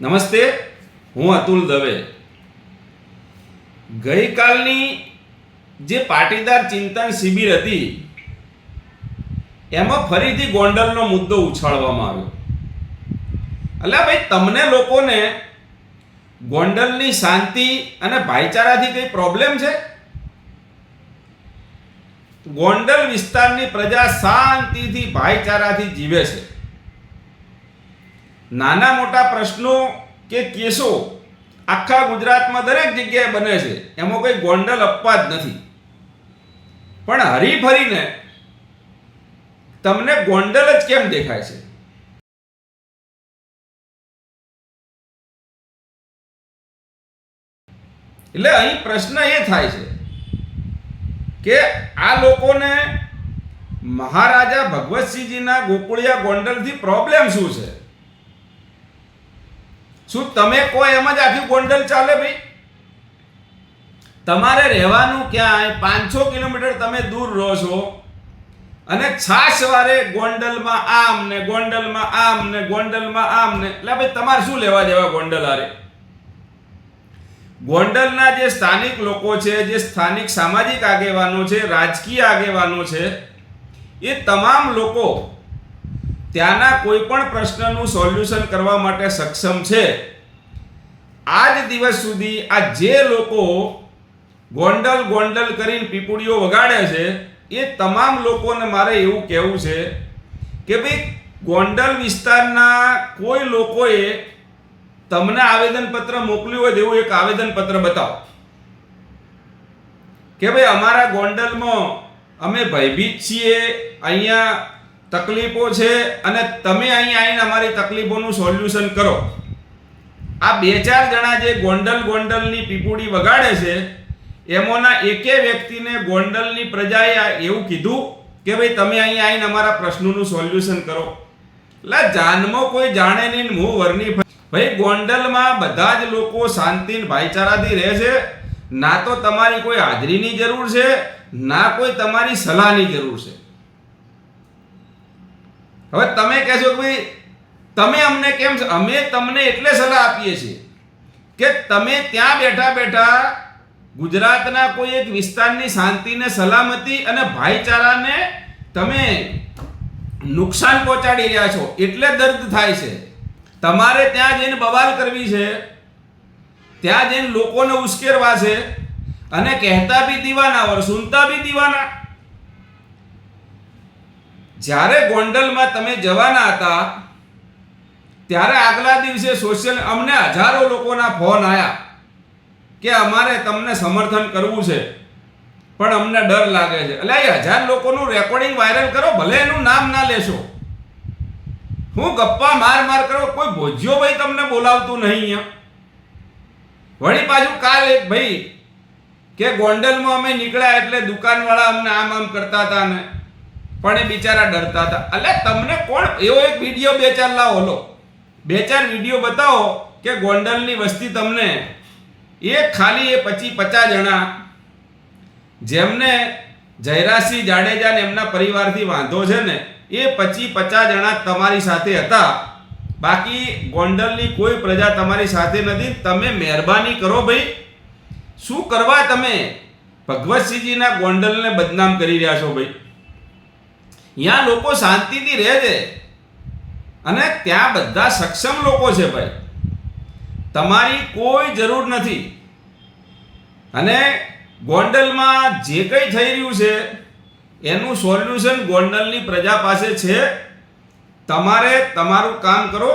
નમસ્તે, હું અતુલ દવે. ગઈકાલની જે પાટીદાર ચિંતન શિબિર હતી, એમાં ફરીથી ગોંડલનો મુદ્દો ઉછાળવામાં આવ્યો. એટલે ભાઈ, તમને લોકોને ગોંડલની શાંતિ અને ભાઈચારાથી કંઈ પ્રોબ્લેમ છે? ગોંડલ વિસ્તારની પ્રજા શાંતિથી, ભાઈચારાથી જીવે છે. નાના મોટા પ્રશ્નો કે કેસો આખા ગુજરાતમાં દરેક જગ્યાએ બને છે. એમાં કોઈ ગોંડલ અપવાદ નથી. પણ હરીફરીને તમને ગોંડલ જ કેમ દેખાય છે? એટલે અહીં પ્રશ્ન એ થાય છે કે આ લોકોને મહારાજા ભગવતસિંહજીના ગોકુળિયા ગોંડલથી પ્રોબ્લેમ શું છે? શું તમે કોઈ એમ જ આખી ગોંડલ ચાલે ભાઈ? તમારે રહેવાનું ક્યાંય? પાંચસો કિલોમીટર તમે દૂર રહો છો. અને છાશવારે ગોંડલમાં આમ ને ગોંડલમાં આમ ને ગોંડલમાં આમ ને. એટલે ભાઈ, તમારે શું લેવા દેવા ગોંડલ હારે? ગોંડલના જે સ્થાનિક લોકો છે, જે સ્થાનિક સામાજિક આગેવાનો છે, રાજકીય આગેવાનો છે, એ તમામ લોકો ત્યાંના કોઈ પણ પ્રશ્નનું સોલ્યુશન કરવા માટે સક્ષમ છે. આજ દિવસ સુધી આ જે લોકો ગોંડલ ગોંડલ કરીને પીપુડીઓ વગાડે છે, એ તમામ લોકોને મારે એવું કહેવું છે કે ભાઈ, ગોંડલ વિસ્તારના કોઈ લોકોએ તમને આવેદનપત્ર મોકલ્યું હોય તેવું એક આવેદનપત્ર બતાવો. કે ભાઈ, અમારા ગોંડલમાં અમે ભયભીત છીએ, અહીંયા તકલીફો છે અને તમે અહીં આવીને અમારી તકલીફોનું સોલ્યુશન કરો. આ બે ચાર જણા જે ગોંડલ ગોંડલની પીપુડી વગાડે છે, એમાંના એકે વ્યક્તિને ગોંડલની પ્રજાએ એવું કીધું કે ભાઈ, તમે અહીં આવીને અમારા પ્રશ્નોનું સોલ્યુશન કરો. એટલે જાનમાં કોઈ જાણે નહીં, મું વરની ભાઈ, ગોંડલમાં બધા જ લોકો શાંતિ ભાઈચારાથી રહે છે. ના તો તમારી કોઈ હાજરીની જરૂર છે, ના કોઈ તમારી સલાહની જરૂર છે. હવે તમે કહેશો કે ભાઈ, તમે અમને કેમ અમે તમને એટલે સલાહ આપીએ છીએ કે તમે ત્યાં બેઠા બેઠા ગુજરાતના કોઈ એક વિસ્તારની શાંતિને, સલામતી અને ભાઈચારાને તમે નુકસાન પહોંચાડી રહ્યા છો એટલે દર્દ થાય છે. તમારે ત્યાં જઈને બવાલ કરવી છે, ત્યાં જઈને લોકોને ઉશ્કેરવા છે અને કહેતા બી દીવાના વર, સુનતા બી દીવાના. જ્યારે ગોંડલમાં તમે જવાના હતા, ત્યારે આગલા દિવસે સોશિયલ અમને હજારો લોકોના ફોન આવ્યા કે અમારે તમને સમર્થન કરવું છે. પણ અમને ડર લાગે છે. એટલે એ હજાર લોકોનું રેકોર્ડિંગ વાયરલ કરો, ભલે એનું નામ ના લેશો. હું ગપ્પા માર માર કરો, કોઈ ભોજ્યો ભાઈ તમને બોલાવતું નહીં અહીંયા. વળી પાછું કાલ એક ભાઈ કે ગોંડલમાં અમે નીકળ્યા એટલે દુકાનવાળા અમને આમ આમ કરતા હતા ને. પણ એ બિચારા ડરતા હતા. એટલે તમને કોણ? એવો એક વીડિયો બે ચાર લાવો, લો. બે ચાર વીડિયો બતાવો કે ગોંડલની વસ્તી તમને એ ખાલી એ પચી પચાસ જણા જેમને જયરાસિંહ જાડેજા ને એમના પરિવારથી વાંધો છે ને, એ પચી પચાસ જણા તમારી સાથે હતા. બાકી ગોંડલની કોઈ પ્રજા તમારી સાથે નથી. તમે મહેરબાની કરો ભાઈ. શું કરવા તમે? ભગવતસિંહજીના ગોંડલને બદનામ કરી રહ્યા છો ભાઈ. ત્યાં લોકો શાંતિથી રહે છે. અને ત્યાં બધા સક્ષમ લોકો છે ભાઈ. તમારી કોઈ જરૂર નથી. અને ગોંડલમાં જે કંઈ થઈ રહ્યું છે, એનું સોલ્યુશન ગોંડલની પ્રજા પાસે છે. તમારે તમારું કામ કરો.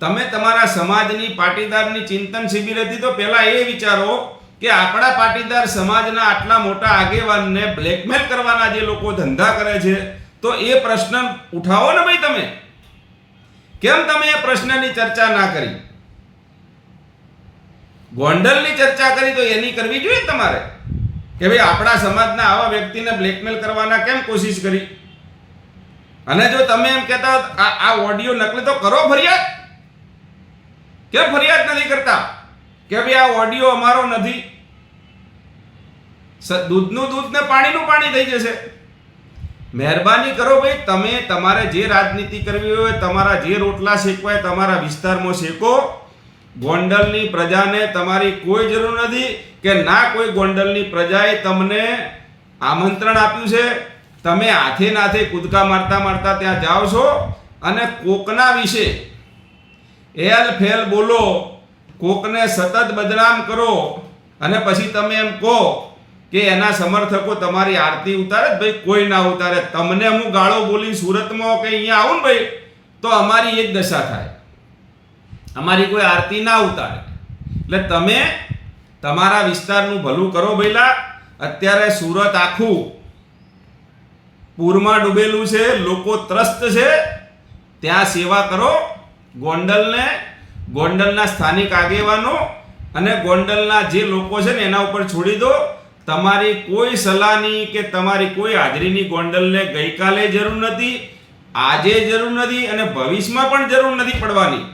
તમે તમારા સમાજની પાટીદારની ચિંતન શિબિર હતી તો પહેલાં એ વિચારો કે આપણા પાટીદાર સમાજના આટલા મોટા આગેવાનને બ્લેકમેલ કરવાના જે લોકો ધંધા કરે છે તો એ પ્રશ્ન ઉઠાવો ને ભાઈ તમે. કેમ તમે એ પ્રશ્નની ચર્ચા ના કરી? ગોંડલની ચર્ચા કરી તો એની કરવી જોઈએ તમારે? કે ભાઈ આપણા સમાજના આવા વ્યક્તિને બ્લેકમેલ કરવાના કેમ કોશિશ કરી? અને જો તમે એમ કહેતા આ આ ઓડિયો નકલી તો કરો ફરિયાદ. કેમ ફરિયાદ નથી કરતા? કે ભાઈ આ ઓડિયો અમારો નથી. દૂધનું દૂધ ને પાણીનું પાણી થઈ જશે. મહેરબાની કરો ભાઈ, તમે તમારે જે રાજનીતિ કરવી હોય, તમારા જે રોટલા શેકવા તમારા વિસ્તારમાં શેકો. ગોંડલની પ્રજાને તમારી કોઈ જરૂર નથી કે ના કોઈ ગોંડલની પ્રજાએ તમને આમંત્રણ આપ્યું છે. તમે હાથે નાથે કૂદકા મારતા મારતા ત્યાં જાઓ છો. અને કોકના વિશે એલ ફેલ બોલો, કોકને સતત બદનામ કરો. અને પછી તમે એમ કહો કે એના સમર્થકો તમારી આરતી ઉતારે ભાઈ, કોઈ ના ઉતારે. તમને હું ગાળો બોલી સુરતમાં કે અહીંયા આવું ને ભાઈ, તો અમારી એક દશા થાય. અમારી કોઈ આરતી ના ઉતારે. એટલે તમે તમારા વિસ્તારનું ભલું કરો ભઈલા. અત્યારે સુરત આખું પૂરમાં ડૂબેલું છે, લોકો ત્રસ્ત છે. ત્યાં સેવા કરો, ગોંડલને, ગોંડલના સ્થાનિક આગેવાનો અને ગોંડલના જે લોકો છે ને એના ઉપર છોડી દો. તમારી કોઈ સલાહની કે તમારી કોઈ હાજરીની ગોંડલને ગઈકાલે જરૂર નથી, આજે જરૂર નથી અને ભવિષ્યમાં પણ જરૂર નથી પડવાની.